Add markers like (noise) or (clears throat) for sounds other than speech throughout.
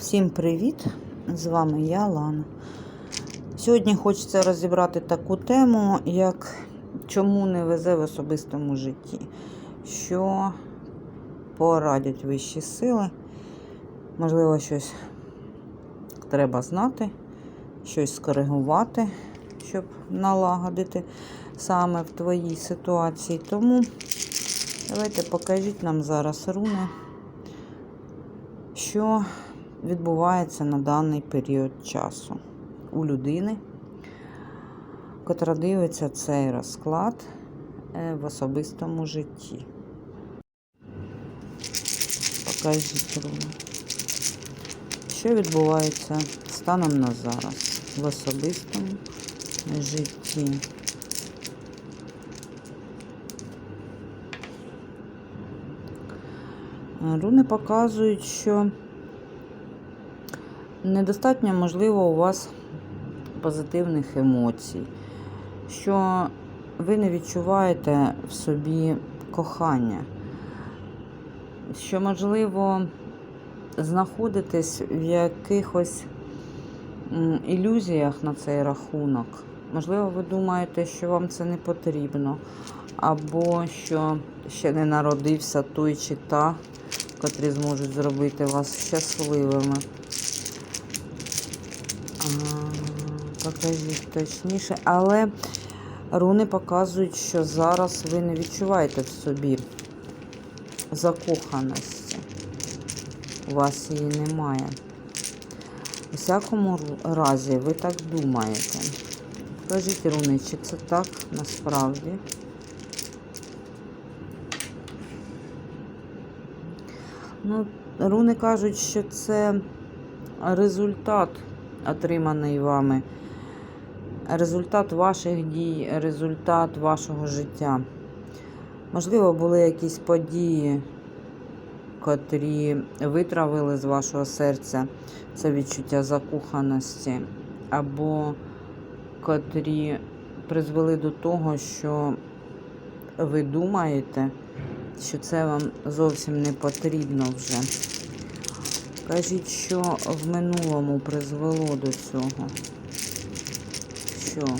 Всім привіт! З вами я, Лана. Сьогодні хочеться розібрати таку тему, як чому не везе в особистому житті, що порадять вищі сили. Можливо, щось треба знати, щось скоригувати, щоб налагодити саме в твоїй ситуації. Тому давайте покажіть нам зараз руни, що відбувається на даний період часу у людини, котра дивиться цей розклад е, в особистому житті. Покажіть. Що відбувається станом на зараз в особистому житті? Руни показують, що недостатньо, можливо, у вас позитивних емоцій, що ви не відчуваєте в собі кохання, що, можливо, знаходитесь в якихось ілюзіях на цей рахунок. Можливо, ви думаєте, що вам це не потрібно, або що ще не народився той чи та, котрі зможуть зробити вас щасливими. А, Покажіть точніше, але руни показують, що зараз ви не відчуваєте в собі закоханості. У вас її немає. У всякому разі, ви так думаєте. Покажіть руни, чи це так насправді? Ну, руни кажуть, що це результат, отриманий вами, результат ваших дій, результат вашого життя. Можливо, були якісь події, котрі витравили з вашого серця це відчуття закоханості, або котрі призвели до того, що ви думаєте, що це вам зовсім не потрібно вже. Кажіть, що в минулому призвело до цього? Що?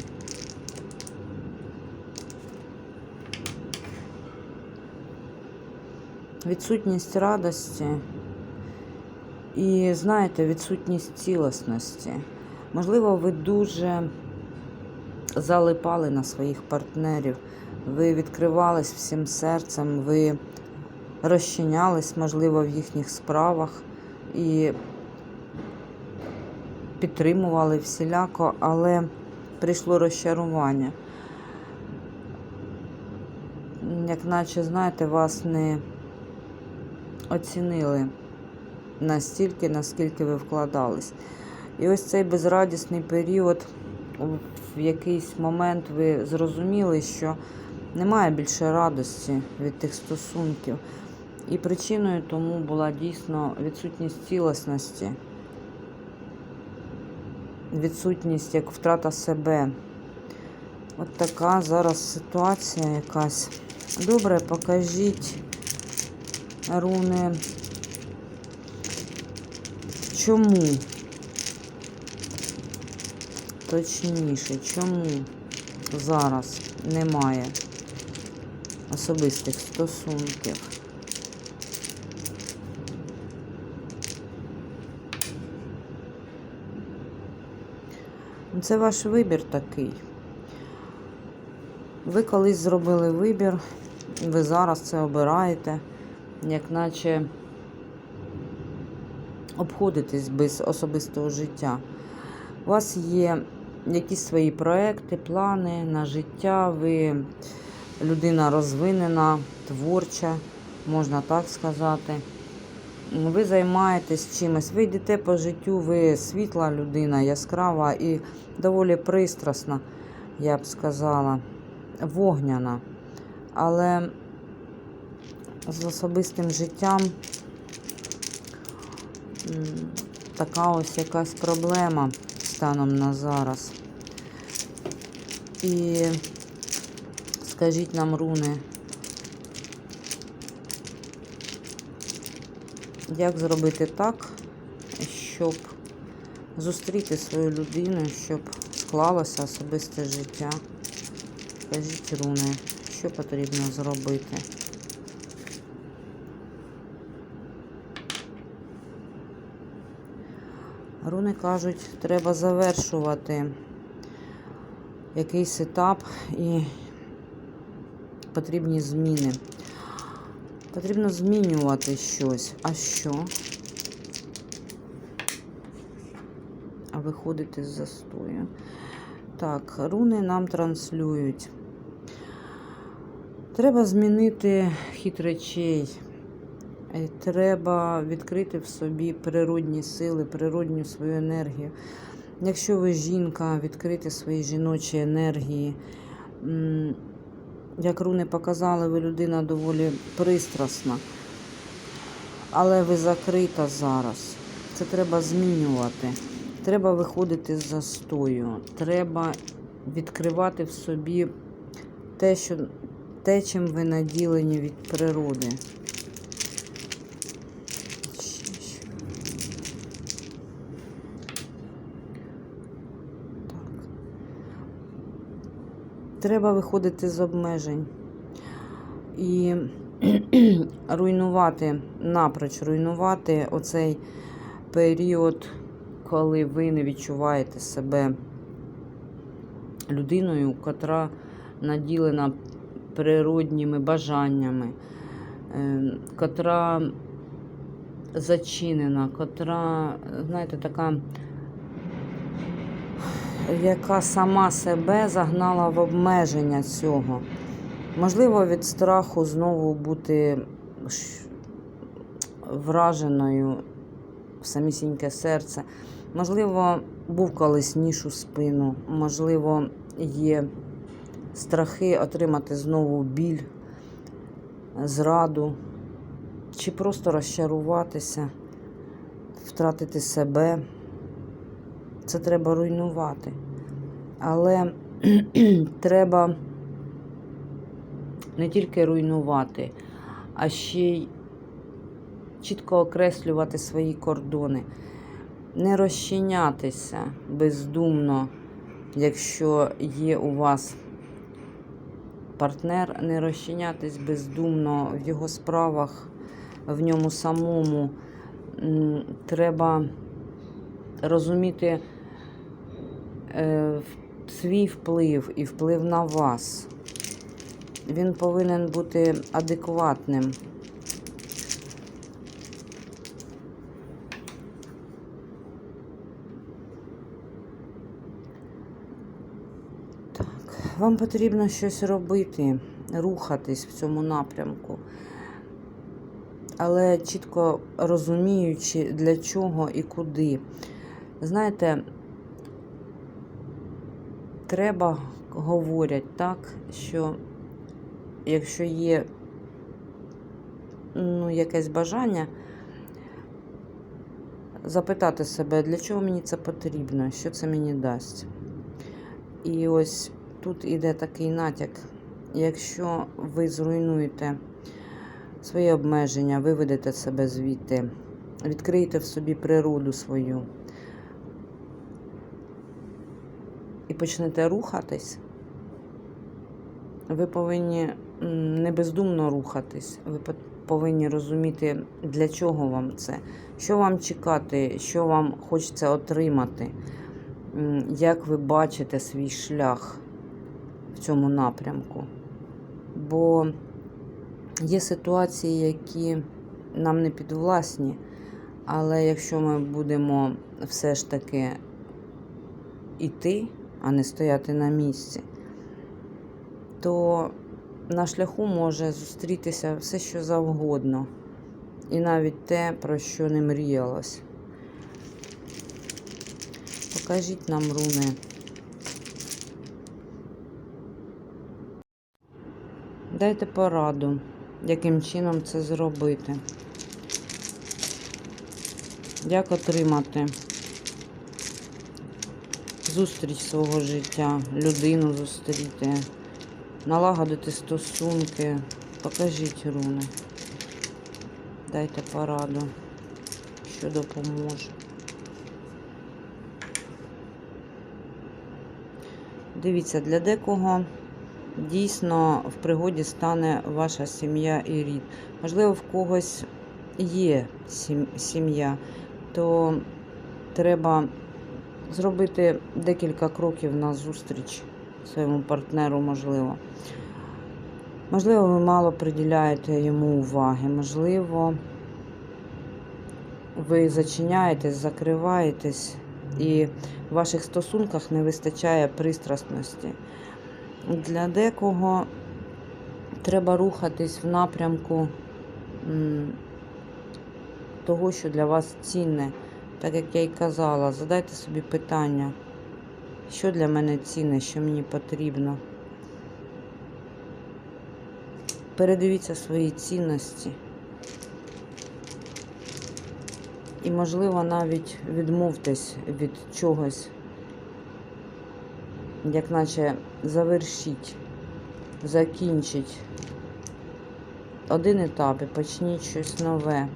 Відсутність радості і, знаєте, відсутність цілісності. Можливо, ви дуже залипали на своїх партнерів, ви відкривались всім серцем, ви розчинялись, можливо, в їхніх справах і підтримували всіляко, але прийшло розчарування. Як наче, знаєте, вас не оцінили настільки, наскільки ви вкладались. І ось цей безрадісний період, в якийсь момент ви зрозуміли, що немає більше радості від тих стосунків. І причиною тому була дійсно відсутність цілісності, відсутність як втрата себе. От така зараз ситуація якась. Добре, покажіть руни. Чому? Точніше, чому зараз немає особистих стосунків? Це ваш вибір такий. Ви колись зробили вибір, ви зараз це обираєте, як наче обходитесь без особистого життя. У вас є якісь свої проекти, плани на життя, ви людина розвинена, творча, можна так сказати. Ви займаєтесь чимось, ви йдете по життю, ви світла людина, яскрава і доволі пристрасна, я б сказала, вогняна. Але з особистим життям така ось якась проблема станом на зараз. І скажіть нам, руни, як зробити так, щоб зустріти свою людину, щоб склалося особисте життя. Кажіть, руни, що потрібно зробити? Руни кажуть, треба завершувати якийсь етап і потрібні зміни. Потрібно змінювати щось. А що? А виходити з застою. Так, руни нам транслюють. Треба змінити хід речей. Е, Треба відкрити в собі природні сили, природню свою енергію. Якщо ви жінка, відкрити свої жіночі енергії. Як руни показали, ви людина доволі пристрасна, але ви закрита зараз. Це треба змінювати. Треба виходити з застою. Треба відкривати в собі те, що, те чим ви наділені від природи. Ще що? Так. Треба виходити з обмежень і (clears throat) руйнувати, напроч руйнувати оцей період, коли ви не відчуваєте себе людиною, котра наділена природніми бажаннями, е, котра зачинена, котра, знаєте, така, яка сама себе загнала в обмеження цього. Можливо, від страху знову бути враженою в самісіньке серце. Можливо, був колись ніж у спину, можливо, є страхи отримати знову біль, зраду, чи просто розчаруватися, втратити себе. Це треба руйнувати. Але треба не тільки руйнувати, а ще й чітко окреслювати свої кордони, не розчинятися бездумно, якщо є у вас партнер, не розчинятись бездумно в його справах, в ньому самому. Треба розуміти свій вплив і вплив на вас. Він повинен бути адекватним. Так, вам потрібно щось робити, рухатись в цьому напрямку. Але чітко розуміючи, для чого і куди. Знаєте, треба, говорять так, що якщо є ну, якесь бажання, запитати себе, для чого мені це потрібно, що це мені дасть. І ось тут іде такий натяк. Якщо ви зруйнуєте свої обмеження, виведете себе звідти, відкриєте в собі природу свою і почнете рухатись, ви повинні не бездумно рухатись. Ви повинні розуміти, для чого вам це, що вам чекати, що вам хочеться отримати, як ви бачите свій шлях в цьому напрямку. Бо є ситуації, які нам не підвласні, але якщо ми будемо все ж таки іти, а не стояти на місці, то на шляху може зустрітися все, що завгодно, і навіть те, про що не мріялось. Покажіть нам руни. Дайте пораду, яким чином це зробити. Як отримати зустріч свого життя, людину зустріти, налагодити стосунки. Покажіть руни. Дайте пораду, що допоможе. Дивіться, для декого дійсно в пригоді стане ваша сім'я і рід. Можливо, в когось є сім'я, то треба зробити декілька кроків на зустріч своєму партнеру, можливо. Можливо, ви мало приділяєте йому уваги, можливо, ви зачиняєтесь, закриваєтесь, і в ваших стосунках не вистачає пристрасності. Для декого треба рухатись в напрямку того, що для вас цінне. Так як я й казала, задайте собі питання, що для мене цінне, що мені потрібно. Передивіться свої цінності. І, можливо, навіть відмовтесь від чогось, як наче завершіть, закінчіть один етап і почніть щось нове,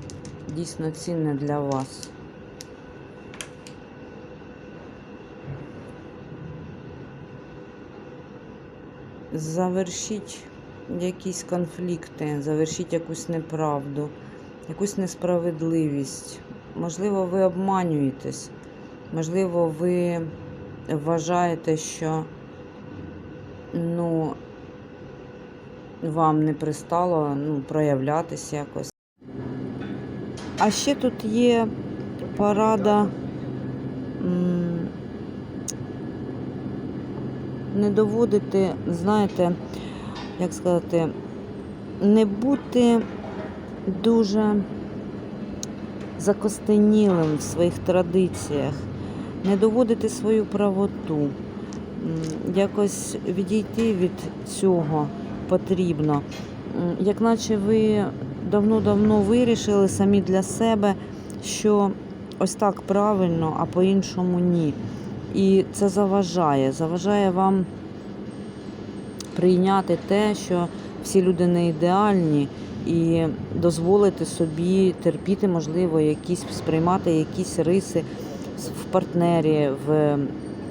дійсно цінне для вас. Завершіть якісь конфлікти, завершіть якусь неправду, якусь несправедливість. Можливо, ви обманюєтесь, можливо, ви вважаєте, що ну, вам не пристало ну, проявлятися якось. А ще тут є порада не доводити, знаєте, як сказати, не бути дуже закостенілим в своїх традиціях, не доводити свою правоту, якось відійти від цього потрібно. Як наче ви давно-давно вирішили самі для себе, що ось так правильно, а по-іншому ні. І це заважає, заважає вам прийняти те, що всі люди не ідеальні, і дозволити собі терпіти, можливо, якісь сприймати якісь риси в партнері, в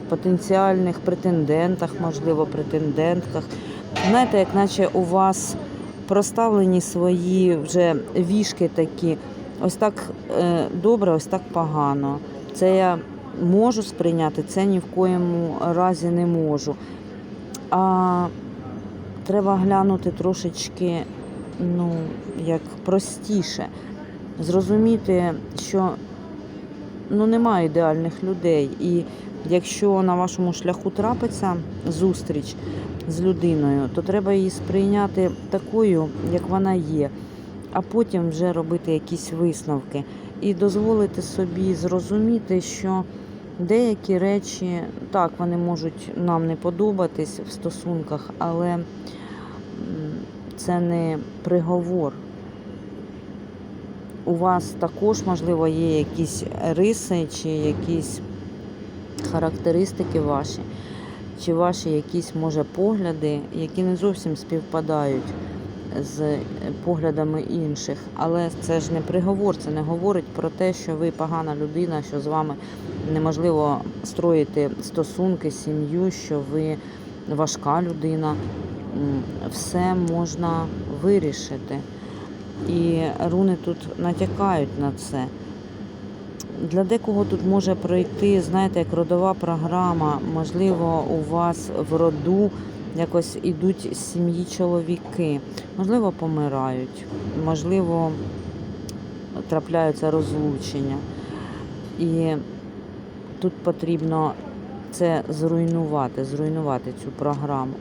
потенціальних претендентах, можливо, претендентках. Знаєте, як наче у вас проставлені свої вже вішки такі, ось так е, добре, ось так погано. Це я можу сприйняти, це ні в коєму разі не можу. А треба глянути трошечки, ну, як простіше. Зрозуміти, що ну, немає ідеальних людей. І якщо на вашому шляху трапиться зустріч з людиною, то треба її сприйняти такою, як вона є, а потім вже робити якісь висновки і дозволити собі зрозуміти, що деякі речі, так, вони можуть нам не подобатись в стосунках, але це не приговор. У вас також, можливо, є якісь риси чи якісь характеристики ваші, чи ваші якісь, може, погляди, які не зовсім співпадають з поглядами інших. Але це ж не приговор, це не говорить про те, що ви погана людина, що з вами неможливо строїти стосунки, сім'ю, що ви важка людина. Все можна вирішити. І руни тут натякають на це. Для декого тут може пройти, знаєте, як родова програма. Можливо, у вас в роду якось ідуть з сім'ї чоловіки. Можливо, помирають, можливо, трапляються розлучення. І тут потрібно це зруйнувати, зруйнувати цю програму.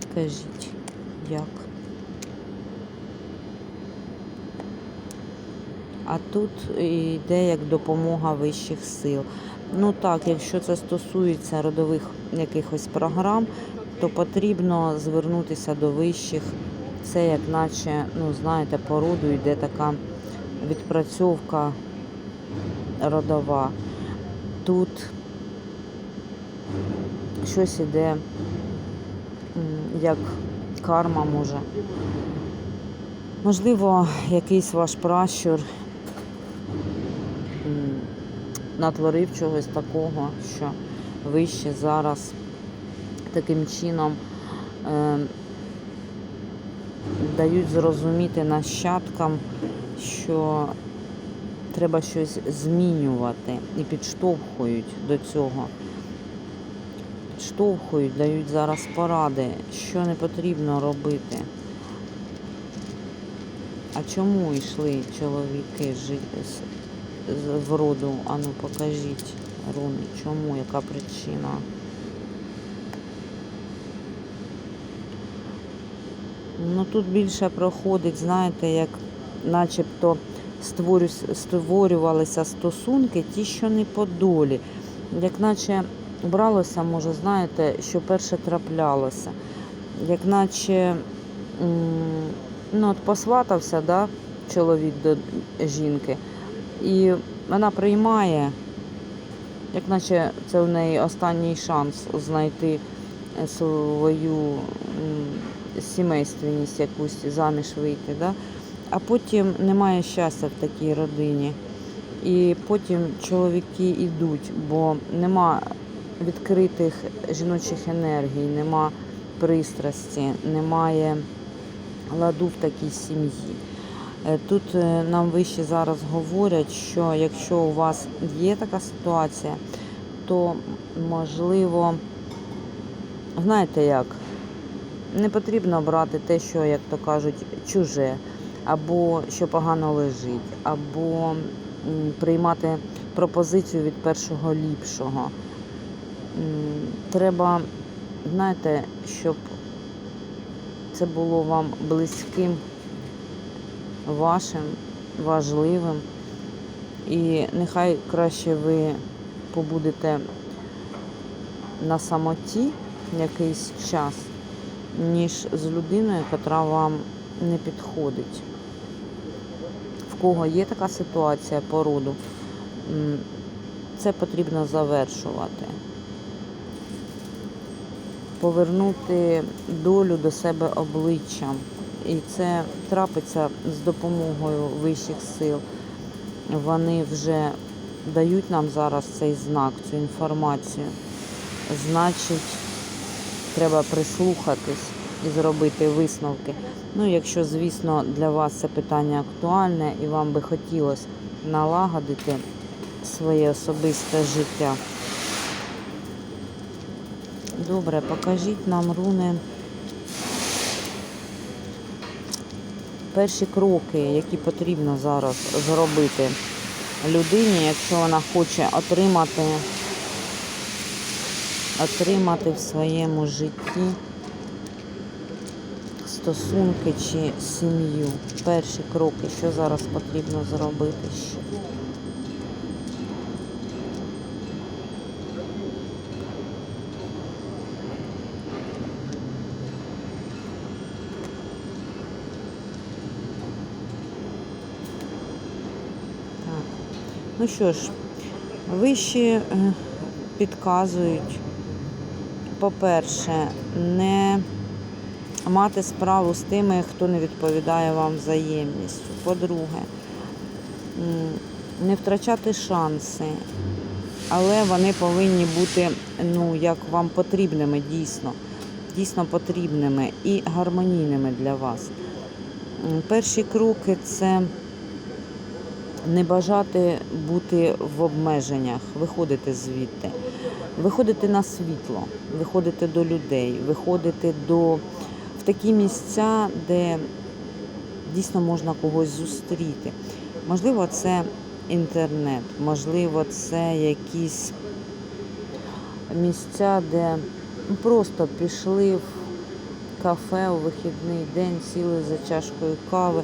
Підкажіть, як? А тут йде як допомога вищих сил. Ну так, якщо це стосується родових якихось програм, то потрібно звернутися до вищих. Це як наче, ну знаєте, по роду йде така відпрацьовка родова. Тут щось іде як карма може. Можливо, якийсь ваш пращур натворив чогось такого, що вище зараз таким чином е, дають зрозуміти нащадкам, що треба щось змінювати і підштовхують до цього. Підштовхують, дають зараз поради, що не потрібно робити. А чому йшли чоловіки з, з- в роду? Ану покажіть руни. Чому? Яка причина? Ну тут більше проходить, знаєте, як начебто створювалися стосунки, ті, що не по долі. Як наче бралося, може, знаєте, що перше траплялося. Як наче ну, от посватався да, чоловік до жінки, і вона приймає, як наче це в неї останній шанс знайти свою сімейственність якусь заміж вийти. Да? А потім немає щастя в такій родині. І потім чоловіки йдуть, бо нема відкритих жіночих енергій, нема пристрасті, немає ладу в такій сім'ї. Е, Тут е, нам вище зараз говорять, що якщо у вас є така ситуація, то можливо, знаєте як, не потрібно брати те, що, як то кажуть, чуже, або що погано лежить, або приймати пропозицію від першого ліпшого. Треба, знаєте, щоб це було вам близьким, вашим, важливим. І нехай краще ви побудете на самоті якийсь час, ніж з людиною, яка вам не підходить. В кого є така ситуація по роду, це потрібно завершувати. Повернути долю до себе обличчям. І це трапиться з допомогою вищих сил. Вони вже дають нам зараз цей знак, цю інформацію. Значить, треба прислухатись і зробити висновки. Ну, якщо, звісно, для вас це питання актуальне і вам би хотілося налагодити своє особисте життя. Добре, покажіть нам руни. Перші кроки, які потрібно зараз зробити людині, якщо вона хоче отримати, отримати в своєму житті стосунки чи сім'ю. Перші кроки, що зараз потрібно зробити ще. Ну що ж, вищі е, підказують, по-перше, не мати справу з тими, хто не відповідає вам взаємністю. По-друге, не втрачати шанси, але вони повинні бути, ну, як вам потрібними дійсно, дійсно потрібними і гармонійними для вас. Перші кроки це не бажати бути в обмеженнях, виходити звідти, виходити на світло, виходити до людей, виходити до в такі місця, де дійсно можна когось зустріти. Можливо, це інтернет, можливо, це якісь місця, де просто пішли в кафе у вихідний день, сіли за чашкою кави.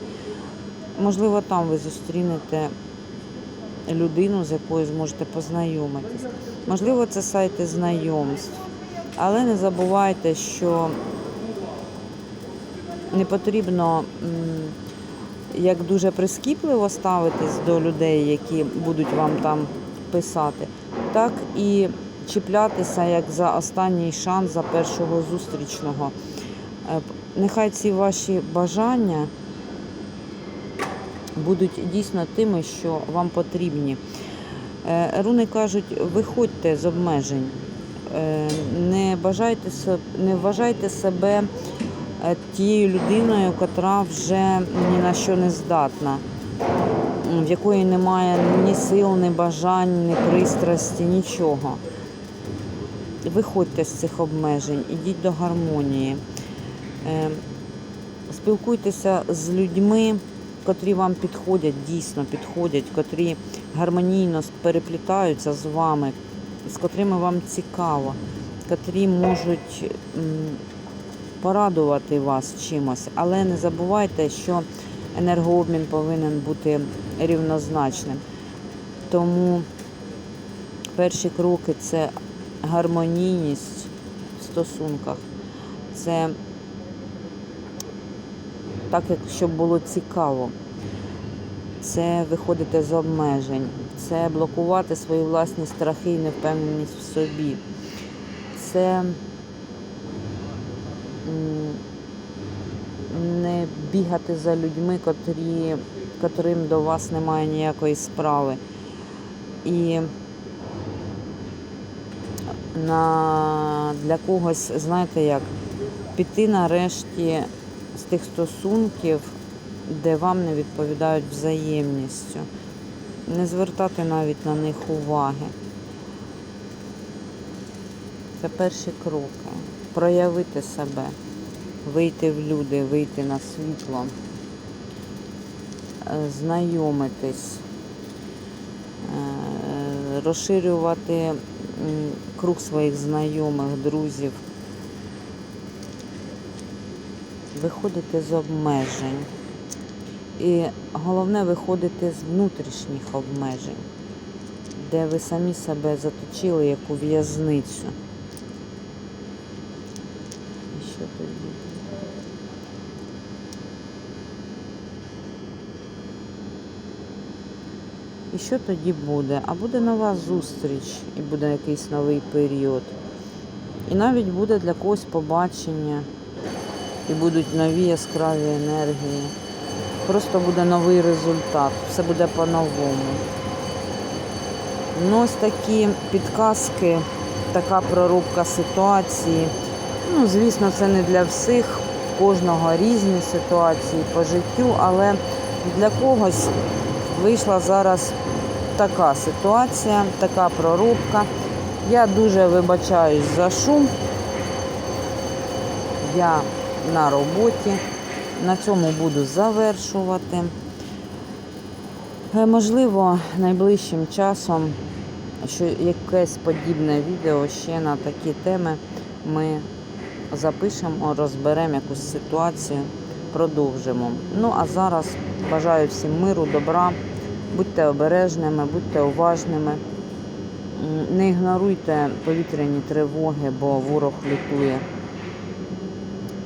Можливо, там ви зустрінете людину, з якою зможете познайомитись. Можливо, це сайти знайомств. Але не забувайте, що не потрібно як дуже прискіпливо ставитись до людей, які будуть вам там писати, так і чіплятися як за останній шанс, за першого зустрічного. Е, Нехай ці ваші бажання будуть дійсно тими, що вам потрібні. Е, Руни кажуть, виходьте з обмежень. Е, Не бажайте не вважайте себе е, тією людиною, яка вже ні на що не здатна, в якої немає ні сил, ні бажань, ні пристрасті, нічого. Виходьте з цих обмежень, ідіть до гармонії. Спілкуйтеся з людьми, котрі вам підходять, дійсно підходять, котрі гармонійно переплітаються з вами, з котрими вам цікаво, котрі можуть порадувати вас чимось. Але не забувайте, що енергообмін повинен бути рівнозначним. Тому перші кроки це гармонійність в стосунках. Це так, як щоб було цікаво. Це виходити з обмежень, це блокувати свої власні страхи і невпевненість в собі. Це не бігати за людьми, котрі, котрим до вас немає ніякої справи. І на, для когось, знаєте як, піти нарешті з тих стосунків, де вам не відповідають взаємністю. Не звертати навіть на них уваги. Це перші кроки. Проявити себе, вийти в люди, вийти на світло, е, знайомитись, е, розширювати круг своїх знайомих, друзів, виходити з обмежень. І головне виходити з внутрішніх обмежень, де ви самі себе заточили як у в'язницю. Що тоді? І що тоді буде? А буде нова зустріч, і буде якийсь новий період. І навіть буде для когось побачення, і будуть нові яскраві енергії. Просто буде новий результат, все буде по-новому. Ну, ось такі підказки, така проробка ситуації. Ну, звісно, це не для всіх, кожного різні ситуації по життю, але для когось вийшла зараз така ситуація, така проробка. Я дуже вибачаюсь за шум. Я на роботі. На цьому буду завершувати. Е, Можливо, найближчим часом, що якесь подібне відео ще на такі теми ми запишемо, розберемо якусь ситуацію, продовжимо. Ну а зараз бажаю всім миру, добра, будьте обережними, будьте уважними. Не ігноруйте повітряні тривоги, бо ворог лютує.